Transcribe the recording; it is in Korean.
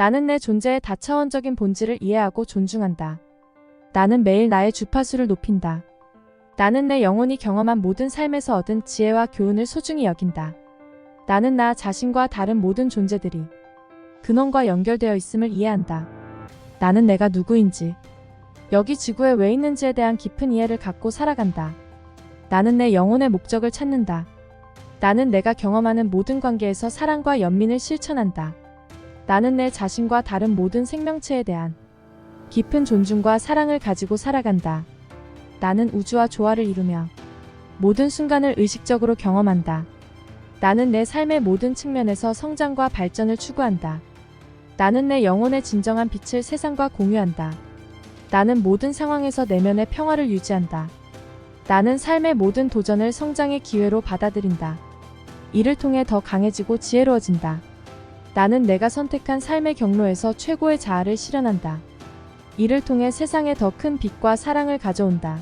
나는 내 존재의 다차원적인 본질을 이해하고 존중한다. 나는 매일 나의 주파수를 높인다. 나는 내 영혼이 경험한 모든 삶에서 얻은 지혜와 교훈을 소중히 여긴다. 나는 나 자신과 다른 모든 존재들이 근원과 연결되어 있음을 이해한다. 나는 내가 누구인지, 여기 지구에 왜 있는지에 대한 깊은 이해를 갖고 살아간다. 나는 내 영혼의 목적을 찾는다. 나는 내가 경험하는 모든 관계에서 사랑과 연민을 실천한다. 나는 내 자신과 다른 모든 생명체에 대한 깊은 존중과 사랑을 가지고 살아간다. 나는 우주와 조화를 이루며 모든 순간을 의식적으로 경험한다. 나는 내 삶의 모든 측면에서 성장과 발전을 추구한다. 나는 내 영혼의 진정한 빛을 세상과 공유한다. 나는 모든 상황에서 내면의 평화를 유지한다. 나는 삶의 모든 도전을 성장의 기회로 받아들인다. 이를 통해 더 강해지고 지혜로워진다. 나는 내가 선택한 삶의 경로에서 최고의 자아를 실현한다. 이를 통해 세상에 더 큰 빛과 사랑을 가져온다.